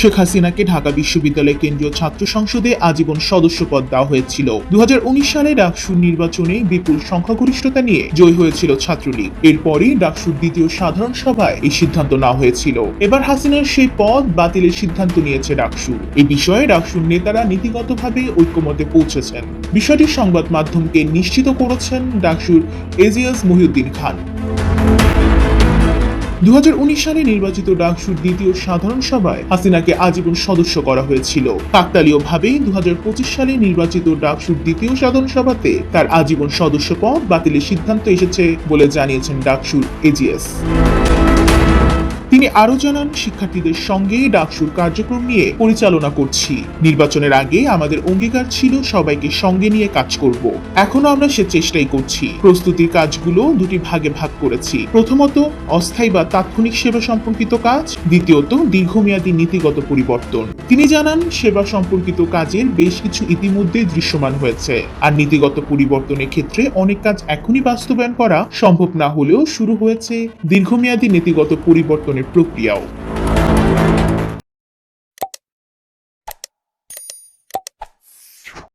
শেখ হাসিনাকে ঢাকা বিশ্ববিদ্যালয় কেন্দ্রীয় ছাত্র সংসদে আজীবন সদস্য পদ দেওয়া হয়েছিল। দু হাজার উনিশ সালে ডাকসুর নির্বাচনে বিপুল সংখ্যাগরিষ্ঠতা নিয়ে জয় হয়েছিল ছাত্রলীগ। এরপরই ডাকসুর দ্বিতীয় সাধারণ সভায় এই সিদ্ধান্ত নেওয়া হয়েছিল। এবার হাসিনার সেই পদ বাতিলের সিদ্ধান্ত নিয়েছে ডাকসু। এই বিষয়ে ডাকসুর নেতারা নীতিগতভাবে ঐক্যমতে পৌঁছেছেন। বিষয়টি সংবাদ মাধ্যমকে নিশ্চিত করেছেন ডাকসুর এজিয়াস মহিউদ্দিন খান। দু হাজার উনিশ সালে নির্বাচিত ডাকসুর দ্বিতীয় সাধারণ সভায় হাসিনাকে আজীবন সদস্য করা হয়েছিল। কাকতালীয় ভাবে দু সালে নির্বাচিত ডাকসুর দ্বিতীয় সাধারণ সভাতে তার আজীবন সদস্য পদ বাতিলের সিদ্ধান্ত এসেছে বলে জানিয়েছেন ডাকসুর এজিএস। তিনি আরও জানান, শিক্ষার্থীদের সঙ্গে ডাকসুর কার্যক্রম নিয়ে পরিচালনা করছি। নির্বাচনের আগে আমাদের অঙ্গীকার ছিল, সবাইকে সঙ্গে নিয়ে কাজ করব। এখনও আমরা সে চেষ্টাই করছি। প্রস্তুতির কাজগুলো দুটি ভাগে ভাগ করেছি। প্রথমত, অস্থায়ী বা তাৎক্ষণিক সেবা সম্পর্কিত কাজ। দ্বিতীয়ত, দীর্ঘমেয়াদী নীতিগত পরিবর্তন। তিনি জানান, সেবা সম্পর্কিত কাজের বেশ কিছু ইতিমধ্যে দৃশ্যমান হয়েছে। আর নীতিগত পরিবর্তনের ক্ষেত্রে অনেক কাজ এখনই বাস্তবায়ন করা সম্ভব না হলেও শুরু হয়েছে। দীর্ঘমেয়াদী নীতিগত con el Pluck